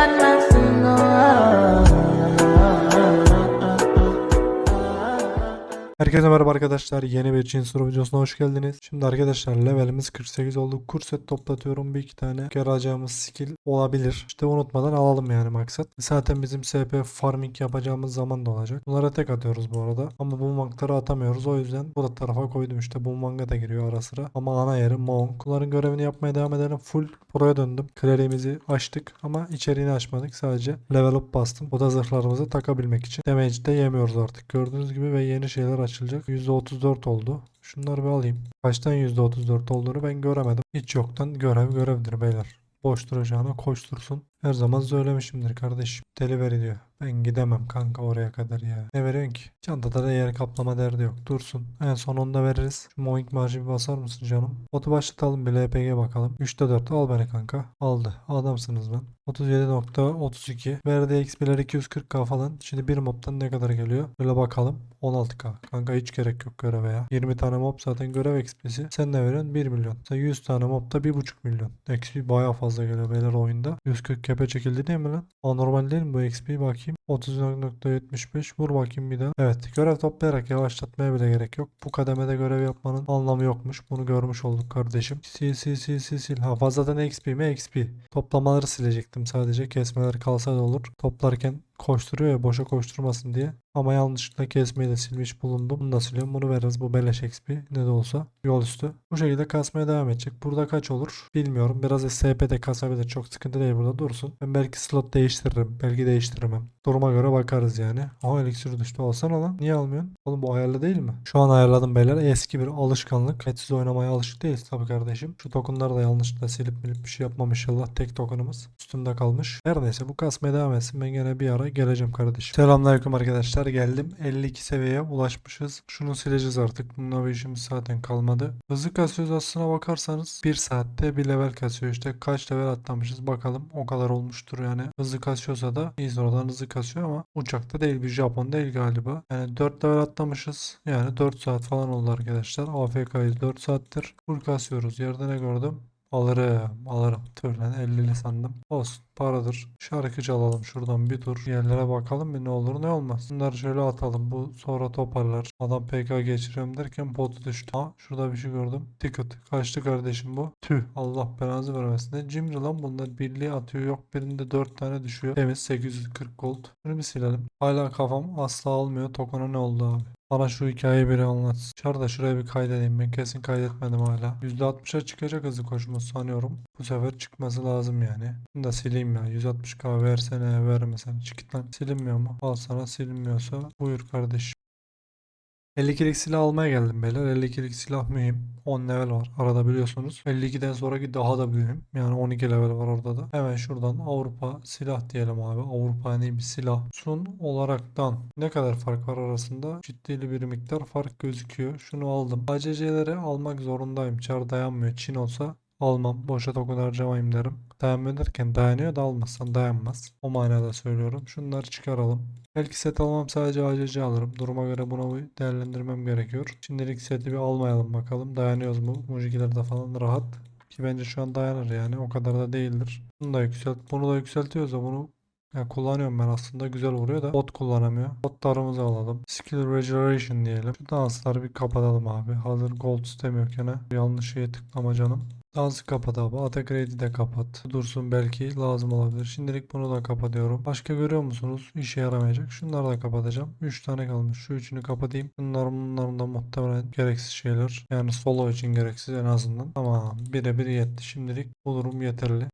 on my Herkese merhaba arkadaşlar. Yeni bir Cin Soru videosuna hoş geldiniz. Şimdi arkadaşlar levelimiz 48 oldu. Kurset toplatıyorum. Bir iki tane kere alacağımız skill olabilir. İşte unutmadan alalım yani maksat. Zaten bizim SP farming yapacağımız zaman da olacak. Bunlara tek atıyoruz bu arada. Ama boombankları atamıyoruz. O yüzden bu da tarafa koydum işte. Boombank'a da giriyor ara sıra. Ama ana yeri Monk. Bunların görevini yapmaya devam edelim. Full buraya döndüm. Kleriğimizi açtık ama içeriğini açmadık. Sadece level up bastım. O da zırhlarımızı takabilmek için. Damage de yemiyoruz artık. Gördüğünüz gibi ve yeni şeyler açılacak. %34 oldu. Şunları bir alayım. Kaçtan %34 olduğunu ben göremedim. Hiç yoktan görev görevdir beyler. Boş duracağına koştursun. Her zaman söylemişimdir kardeşim. Delivery diyor. Ben gidemem kanka oraya kadar ya. Ne veriyorsun ki? Çantada da yer kaplama derdi yok. Dursun. En son onu da veririz. Şu Moink marjı bir basar mısın canım? Botu başlatalım bir LPG bakalım. 3'te 4 al beni kanka. Aldı. Adamsınız lan. 37.32. Verdi XP'ler 240k falan. Şimdi bir mobtan ne kadar geliyor? Böyle bakalım. 16k. Kanka hiç gerek yok göreve ya. 20 tane mob zaten görev XP'si. Sen ne veriyorsun? 1 milyon. Sen 100 tane mobda 1.5 milyon. XP bayağı fazla geliyor beyler oyunda. 140 kepe çekildi değil mi lan? Anormal değil mi bu XP? Bakayım. 30.75 vur bakayım bir daha. Evet görev toplayarak yavaşlatmaya bile gerek yok. Bu kademede görev yapmanın anlamı yokmuş. Bunu görmüş olduk kardeşim. Sil sil sil sil sil. Ha fazladan XP mi? XP. Toplamaları silecektim sadece. Kesmeler kalsa da olur. Toplarken koşturuyor ya boşa koşturmasın diye. Ama yanlışlıkla kesmeyi de silmiş bulundum. Bunu da siliyorum. Bunu veririz. Bu beleş XP. Ne de olsa. Yol üstü. Bu şekilde kasmaya devam edecek. Burada kaç olur? Bilmiyorum. Biraz SP'de kasabilir. Çok sıkıntı değil burada. Dursun. Ben belki slot değiştiririm. Belki değiştiremem. Duruma göre bakarız yani. Aha eliksir düştü. Alsana lan. Niye almıyorsun? Oğlum bu ayarlı değil mi? Şu an ayarladım beyler. Eski bir alışkanlık. Etsiz oynamaya alışık değiliz tabii kardeşim. Şu tokenları da yanlışlıkla silip milip bir şey yapmam inşallah. Tek tokenımız üstümde kalmış. Her neyse bu kasmaya devam etsin. Ben gene bir ara geleceğim kardeşim. Selamünaleyküm arkadaşlar. Geldim. 52 seviyeye ulaşmışız. Şunu sileceğiz artık. Bununla bir işimiz zaten kalmadı. Hızlı kasıyoruz aslına bakarsanız 1 saatte bir level kasıyor işte. Kaç level atlamışız bakalım. O kadar olmuştur yani. Hızlı kasıyorsa da İznor'dan hızlı kasıyor ama uçakta değil bir Japon değil galiba. Yani 4 level atlamışız. Yani 4 saat falan oldu arkadaşlar. AFK'yız 4 saattir. Full kasıyoruz. Yerde ne gördüm? Alırım, alırım. Tüh lan 50'li sandım. Olsun, paradır. Şarkı çalalım şuradan bir tur. Yerlere bakalım bir ne olur ne olmaz. Bunları şöyle atalım. Bu sonra toparlar. Adam PK geçiriyorum derken botu düştü. Ha şurada bir şey gördüm. Ticket. Kaçtı kardeşim bu. Tüh. Allah belanızı vermesin. Ne cimri lan bunlar. Birliği atıyor. Yok birinde 4 tane düşüyor. Temiz 840 gold. Şunu bir silelim. Hala kafam asla almıyor. Tokana ne oldu abi? Bana şu hikayeyi biri anlat. Çar şuraya bir kaydedeyim. Ben kesin kaydetmedim hala. %60'a çıkacak hızı koşması sanıyorum. Bu sefer çıkması lazım yani. Bunu da sileyim ya. 160k versene vermesen. Çık lan. Silinmiyor mu? Al sana silinmiyorsa buyur kardeşim. 52'lik silah almaya geldim beyler. 52'lik silah mühim. 10 level var. Arada biliyorsunuz. 52'den sonraki daha da mühim. Yani 12 level var orada da. Hemen şuradan Avrupa silah diyelim abi. Avrupa yani bir silah. Sun olaraktan ne kadar fark var arasında? Ciddi bir miktar fark gözüküyor. Şunu aldım. ACC'leri almak zorundayım. Çar dayanmıyor. Çin olsa almam. Boşa token harcamayayım derim. Dayanmıyor derken dayanıyor da almazsan dayanmaz. O manada söylüyorum. Şunları çıkaralım. Belki set almam sadece ACC alırım. Duruma göre bunu değerlendirmem gerekiyor. Şimdilik seti bir almayalım bakalım. Dayanıyoruz mu? Mujigilerde falan rahat. Ki bence şu an dayanır yani. O kadar da değildir. Bunu da yükselt. Bunu da yükseltiyoruz da bunu ya kullanıyorum ben aslında güzel vuruyor da bot kullanamıyor. Botlarımızı alalım. Skill Regeneration diyelim. Şu dansları bir kapatalım abi. Hazır gold istemiyorken yanlış şeye tıklama canım. Dansı kapat abi. Attack rate'i de kapat. Dursun belki lazım olabilir. Şimdilik bunu da kapatıyorum. Başka görüyor musunuz? İşe yaramayacak. Şunları da kapatacağım. 3 tane kalmış. Şu üçünü kapatayım. Bunlar bunların da muhtemelen gereksiz şeyler. Yani solo için gereksiz en azından. Tamam. Birebir yetti. Şimdilik bu durum yeterli.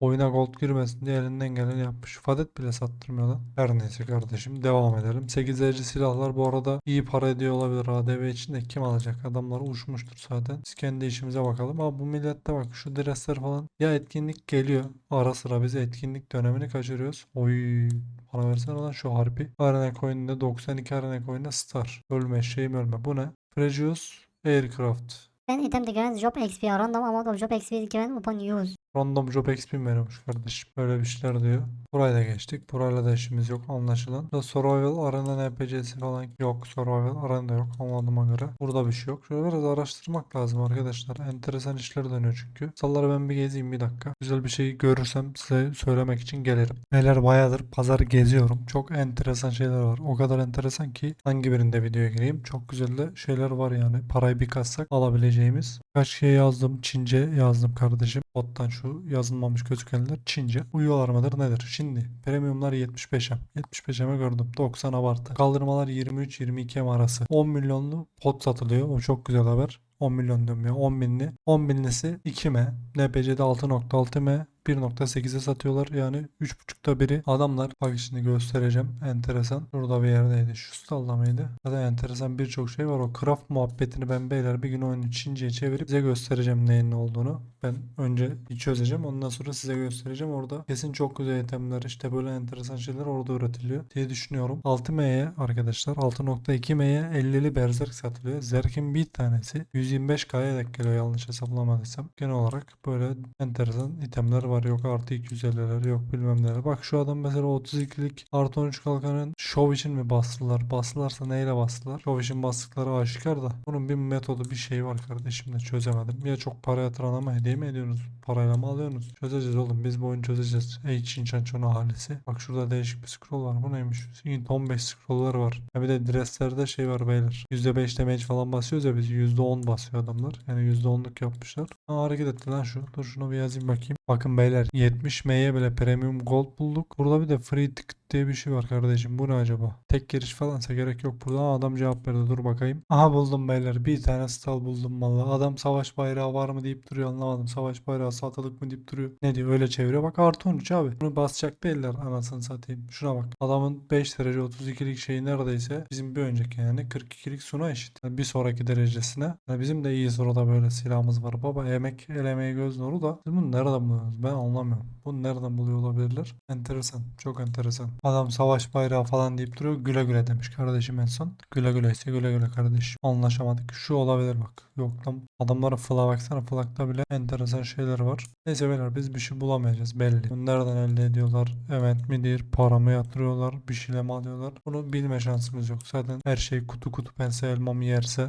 Oyuna gold girmesin diye elinden geleni yapmış. Fadet bile sattırmıyor lan. Her neyse kardeşim devam edelim. 8 derece silahlar bu arada iyi para ediyor olabilir. ADV için de kim alacak? Adamlar uçmuştur zaten. Biz kendi işimize bakalım. Ama bu millette bak şu dresler falan. Ya etkinlik geliyor. Ara sıra biz etkinlik dönemini kaçırıyoruz. Oy bana versene lan şu harpi. Arena coin'de 92 arena coin'de star. Ölme şeyim ölme. Bu ne? Precious Aircraft. Ben itemde given job XP random amount of job XP given upon use. Random job XP veriyormuş kardeşim? Böyle bir şeyler diyor. Burayı da geçtik. Burayla da işimiz yok anlaşılan. Burada survival arena NPC'si falan yok. Survival arena yok anladığıma göre. Burada bir şey yok. Şöyle biraz araştırmak lazım arkadaşlar. Enteresan işler dönüyor çünkü. Salları ben bir gezeyim bir dakika. Güzel bir şey görürsem size söylemek için gelirim. Beyler bayağıdır pazar geziyorum. Çok enteresan şeyler var. O kadar enteresan ki hangi birinde videoya gireyim. Çok güzel de şeyler var yani. Parayı bir katsak alabileceğimiz. Kaç şey yazdım. Çince yazdım kardeşim. Bottan şu yazılmamış gözükenler Çince. Uyuyorlar mıdır nedir? Şimdi premiumlar 75'e. 75'e gördüm. 90 abartı. Kaldırmalar 23-22 M arası. 10 milyonlu pot satılıyor. O çok güzel haber. 10 milyon ya 10 binli. 10 binlisi 2M. NPC'de 6.6 M. 1.8'e satıyorlar. Yani 3.5'ta biri. Adamlar bak şimdi göstereceğim. Enteresan. Burada bir yerdeydi. Şu stalda mıydı? Zaten enteresan birçok şey var. O craft muhabbetini ben beyler bir gün oyunu Çince'ye çevirip size göstereceğim neyin ne olduğunu. Ben önce bir çözeceğim. Ondan sonra size göstereceğim. Orada kesin çok güzel itemler işte böyle enteresan şeyler orada üretiliyor diye düşünüyorum. 6M'ye arkadaşlar 6.2M'ye 50'li berserk satılıyor. Zerk'in bir tanesi 125K'ya denk geliyor yanlış hesaplamadıysam. Genel olarak böyle enteresan itemler var. Yok artı 250'ler yok bilmem neler. Bak şu adam mesela 32'lik artı 13 kalkanın şov için mi bastılar? Bastılarsa neyle bastılar? Şov için bastıkları aşikar da. Bunun bir metodu bir şey var kardeşim de çözemedim. Ya çok para yatıran ama hediye mi ediyorsunuz? Parayla mı alıyorsunuz? Çözeceğiz oğlum. Biz bu oyunu çözeceğiz. Ey Çin Çançon ahalisi. Bak şurada değişik bir scroll var. Bu neymiş? Int 15 scrolllar var. Ya bir de dresslerde şey var beyler. %5 damage falan basıyoruz ya biz %10 basıyor adamlar. Yani %10'luk yapmışlar. Aa, hareket etti lan şu. Dur şunu bir yazayım bakayım. Bakın beyler 70M'ye bile premium gold bulduk. Burada bir de free ticket diye bir şey var kardeşim. Bu ne acaba? Tek giriş falansa gerek yok burada. Aa, adam cevap verdi. Dur bakayım. Aha buldum beyler. Bir tane stall buldum valla. Adam savaş bayrağı var mı deyip duruyor anlamadım. Savaş bayrağı satılık mı deyip duruyor. Ne diyor öyle çeviriyor. Bak artı 13 abi. Bunu basacak değiller anasını satayım. Şuna bak. Adamın 5 derece 32'lik şeyi neredeyse bizim bir önceki yani 42'lik suna eşit. Yani bir sonraki derecesine. Yani bizim de iyi sırada böyle silahımız var. Baba emek el emeği göz nuru da biz bunu nereden buluyoruz? Ben anlamıyorum. Bunu nereden buluyor olabilirler? Enteresan. Çok enteresan. Adam savaş bayrağı falan deyip duruyor. Güle güle demiş kardeşim en son. Güle güle ise güle güle kardeşim. Anlaşamadık. Şu olabilir bak. Yok lan. Adamların fla baksana. Flakta bile enteresan şeyler var. Neyse beyler biz bir şey bulamayacağız belli. Nereden elde ediyorlar? Evet midir? Para mı yatırıyorlar? Bir şeyle mi alıyorlar? Bunu bilme şansımız yok. Zaten her şey kutu kutu pense elma mı yerse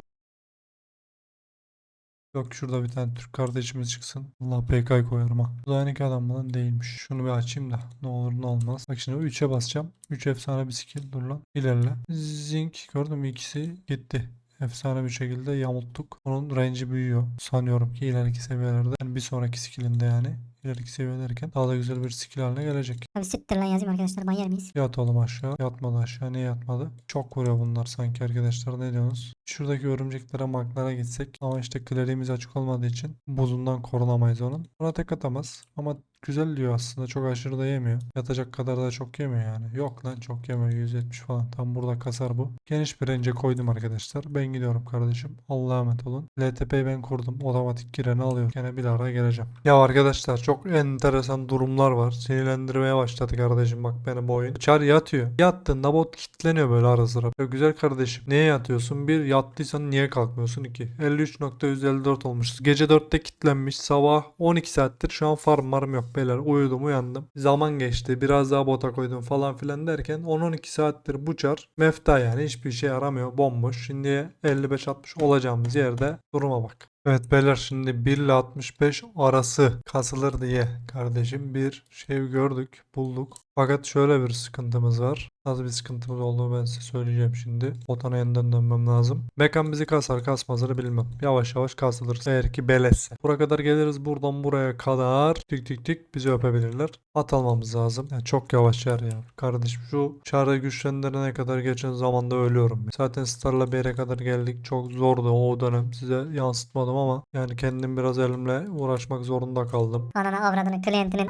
Yok şurada bir tane Türk kardeşimiz çıksın. Allah PK koyarım ha. Bu da aynı adam değilmiş. Şunu bir açayım da ne olur ne olmaz. Bak şimdi 3'e basacağım. 3 efsane bir skill. Dur lan. İlerle. Zink gördün mü ikisi gitti. Efsane bir şekilde yamulttuk. Onun range'i büyüyor. Sanıyorum ki ileriki seviyelerde. Yani bir sonraki skillinde yani. İleriki seviyelerken daha da güzel bir skill haline gelecek. Abi siktir lan yazayım arkadaşlar ban yer miyiz? Yat oğlum aşağı. Yatmadı aşağı. Niye yatmadı? Çok vuruyor bunlar sanki arkadaşlar. Ne diyorsunuz? Şuradaki örümceklere maklara gitsek. Ama işte kleriğimiz açık olmadığı için buzundan korunamayız onun. Buna tek atamaz. Ama güzel diyor aslında. Çok aşırı da yemiyor. Yatacak kadar da çok yemiyor yani. Yok lan çok yemiyor. 170 falan. Tam burada kasar bu. Geniş bir range koydum arkadaşlar. Ben gidiyorum kardeşim. Allah'a emanet olun. LTP'yi ben kurdum. Otomatik gireni alıyor. Gene bir ara geleceğim. Ya arkadaşlar çok enteresan durumlar var. Sinirlendirmeye başladı kardeşim bak beni bu oyun. Çar yatıyor. Yattığında bot kilitleniyor böyle ara sıra. Ya güzel kardeşim. Neye yatıyorsun? Bir yattıysan niye kalkmıyorsun? İki. 53.154 olmuşuz. Gece 4'te kilitlenmiş. Sabah 12 saattir şu an farm varım yok beyler. Uyudum uyandım. Zaman geçti. Biraz daha bota koydum falan filan derken 10-12 saattir bu çar mefta yani hiçbir şey aramıyor. Bomboş. Şimdi 55-60 olacağımız yerde duruma bak. Evet beyler şimdi 1 ile 65 arası kasılır diye kardeşim bir şey gördük bulduk. Fakat şöyle bir sıkıntımız var. Nasıl bir sıkıntımız olduğunu ben size söyleyeceğim şimdi. Botana yeniden dönmem lazım. Mekan bizi kasar kasmazları bilmem. Yavaş yavaş kasılırız. Eğer ki belesse. Buraya kadar geliriz buradan buraya kadar. Tik tik tik bizi öpebilirler. At almamız lazım. Yani çok yavaş yer ya. Kardeşim şu çare güçlendirene kadar geçen zamanda ölüyorum. Zaten Star'la bir yere kadar geldik. Çok zordu o dönem. Size yansıtmadım ama yani kendim biraz elimle uğraşmak zorunda kaldım. Ananı avradını klientinin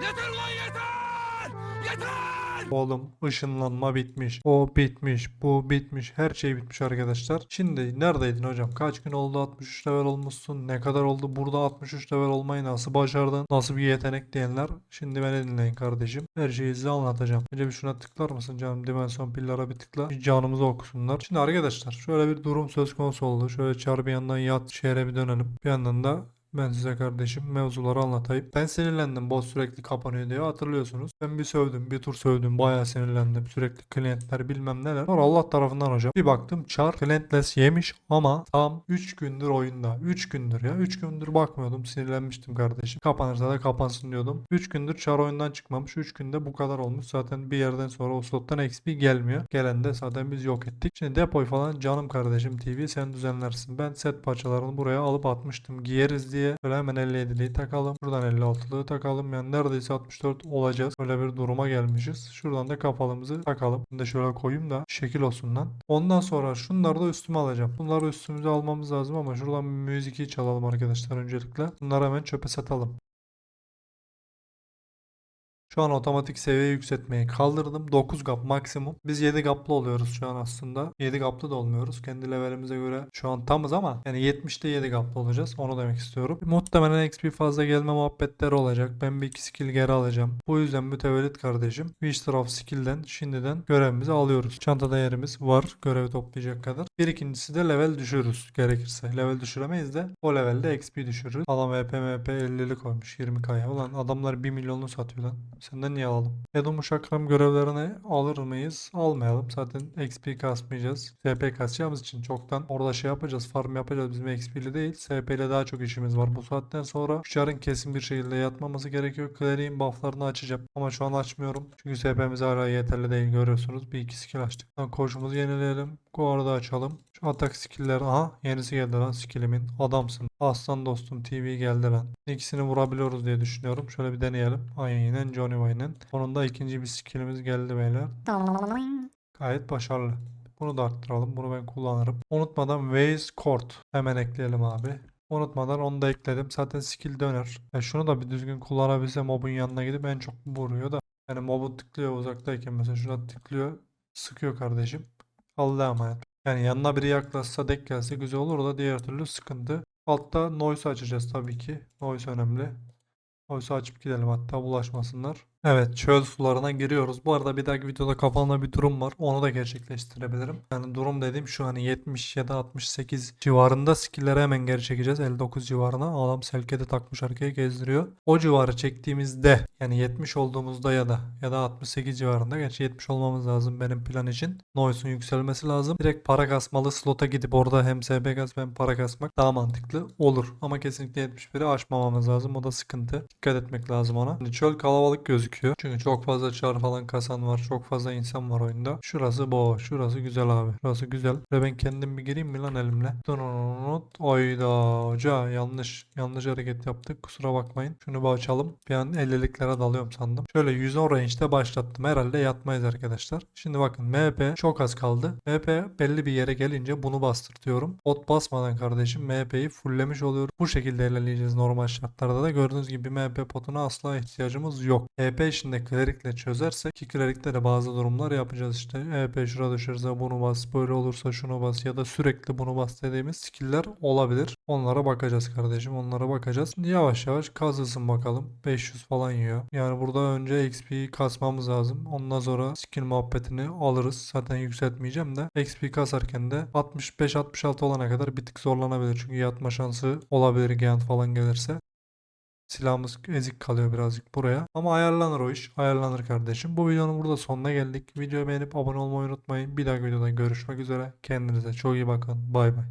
Oğlum ışınlanma bitmiş. O bitmiş. Bu bitmiş. Her şey bitmiş arkadaşlar. Şimdi neredeydin hocam? Kaç gün oldu 63 level olmuşsun? Ne kadar oldu burada 63 level olmayı nasıl başardın? Nasıl bir yetenek diyenler? Şimdi beni dinleyin kardeşim. Her şeyi size anlatacağım. Önce bir şuna tıklar mısın canım? Dimensyon pillara bir tıkla. Canımızı okusunlar. Şimdi arkadaşlar şöyle bir durum söz konusu oldu. Şöyle bir yandan yat şehre bir dönelim. Bir yandan da Ben size kardeşim mevzuları anlatayım. Ben sinirlendim boss sürekli kapanıyor diye hatırlıyorsunuz. Ben bir sövdüm bir tur sövdüm bayağı sinirlendim. Sürekli klientler bilmem neler. Sonra Allah tarafından hocam bir baktım çar clientless yemiş ama tam 3 gündür oyunda. 3 gündür ya 3 gündür bakmıyordum sinirlenmiştim kardeşim. Kapanırsa da kapansın diyordum. 3 gündür çar oyundan çıkmamış. 3 günde bu kadar olmuş. Zaten bir yerden sonra o slottan XP gelmiyor. Gelen de zaten biz yok ettik. Şimdi depoyu falan canım kardeşim TV sen düzenlersin. Ben set parçalarını buraya alıp atmıştım. Giyeriz diye. Böyle hemen 57'liği takalım. Buradan 56'lığı takalım. Yani neredeyse 64 olacağız. Böyle bir duruma gelmişiz. Şuradan da kafalımızı takalım. Bunu da şöyle koyayım da şekil olsun lan. Ondan sonra şunları da üstüme alacağım. Bunları üstümüze almamız lazım ama şuradan müziği çalalım arkadaşlar öncelikle. Bunları hemen çöpe satalım. Şu an otomatik seviye yükseltmeyi kaldırdım. 9 gap maksimum. Biz 7 gaplı oluyoruz şu an aslında. 7 gaplı da olmuyoruz. Kendi levelimize göre şu an tamız ama yani 70'te 7 gaplı olacağız. Onu demek istiyorum. Muhtemelen XP fazla gelme muhabbetleri olacak. Ben bir iki skill geri alacağım. Bu yüzden mütevellit kardeşim. Wish taraf skill'den şimdiden görevimizi alıyoruz. Çantada yerimiz var. Görevi toplayacak kadar. Bir ikincisi de level düşürürüz gerekirse. Level düşüremeyiz de o levelde XP düşürürüz. Adam EP MP 50'li koymuş 20k'ya. Ulan adamlar 1 milyonlu satıyor lan. Senden niye alalım? Edom Uşakram görevlerini alır mıyız? Almayalım. Zaten XP kasmayacağız. SP kasacağımız için çoktan orada şey yapacağız. Farm yapacağız. Bizim XP'li değil. SP ile daha çok işimiz var. Bu saatten sonra Uçar'ın kesin bir şekilde yatmaması gerekiyor. Clearing bufflarını açacağım. Ama şu an açmıyorum. Çünkü SP'miz hala yeterli değil. Görüyorsunuz. Bir iki skill açtık. Koşumuzu yenileyelim. Guard'ı açalım. Şu atak skill'ler. Aha yenisi geldi lan skill'imin. Adamsın. Aslan dostum TV geldi lan. İkisini vurabiliyoruz diye düşünüyorum. Şöyle bir deneyelim. Aynen Johnny Wayne'in. Sonunda ikinci bir skill'imiz geldi beyler. Gayet başarılı. Bunu da arttıralım. Bunu ben kullanırım. Unutmadan Waze Court. Hemen ekleyelim abi. Unutmadan onu da ekledim. Zaten skill döner. Ya şunu da bir düzgün kullanabilsem mobun yanına gidip en çok vuruyor da. Yani mobu tıklıyor uzaktayken mesela şuna tıklıyor. Sıkıyor kardeşim. Allah'a emanet. Yani yanına biri yaklaşsa denk gelse güzel olur da diğer türlü sıkıntı. Altta noise açacağız tabii ki. Noise önemli. Noise açıp gidelim hatta bulaşmasınlar. Evet çöl sularına giriyoruz. Bu arada bir dahaki videoda kafamda bir durum var. Onu da gerçekleştirebilirim. Yani durum dediğim şu hani 70 ya da 68 civarında skill'lere hemen geri çekeceğiz. 59 civarına. Adam selkede takmış arkaya gezdiriyor. O civarı çektiğimizde yani 70 olduğumuzda ya da ya da 68 civarında. Gerçi 70 olmamız lazım benim plan için. Noise'un yükselmesi lazım. Direkt para kasmalı slota gidip orada hem SB kas hem para kasmak daha mantıklı olur. Ama kesinlikle 71'i aşmamamız lazım. O da sıkıntı. Dikkat etmek lazım ona. Hani çöl kalabalık gözüküyor. Çünkü çok fazla çar falan kasan var. Çok fazla insan var oyunda. Şurası boş. Şurası güzel abi. Şurası güzel. Ve ben kendim bir gireyim mi lan elimle? Oyda hoca yanlış yanlış hareket yaptık. Kusura bakmayın. Şunu bir açalım. Bir an 50'liklere dalıyorum sandım. Şöyle 110 range'de başlattım. Herhalde yatmayız arkadaşlar. Şimdi bakın MP çok az kaldı. MP belli bir yere gelince bunu bastırtıyorum. Ot basmadan kardeşim MP'yi fulllemiş oluyorum. Bu şekilde ilerleyeceğiz normal şartlarda da. Gördüğünüz gibi MP potuna asla ihtiyacımız yok. EP işinde klerikle çözersek ki klerikte de bazı durumlar yapacağız işte. EP şurada düşerse bunu bas, böyle olursa şunu bas ya da sürekli bunu bas dediğimiz skill'ler olabilir. Onlara bakacağız kardeşim. Onlara bakacağız. Şimdi yavaş yavaş kazılsın bakalım. 500 falan yiyor. Yani burada önce XP'yi kasmamız lazım. Ondan sonra skill muhabbetini alırız. Zaten yükseltmeyeceğim de XP kasarken de 65-66 olana kadar bir tık zorlanabilir. Çünkü yatma şansı olabilir Giant falan gelirse. Silahımız ezik kalıyor birazcık buraya. Ama ayarlanır o iş. Ayarlanır kardeşim. Bu videonun burada sonuna geldik. Videoyu beğenip abone olmayı unutmayın. Bir dahaki videoda görüşmek üzere. Kendinize çok iyi bakın. Bay bay.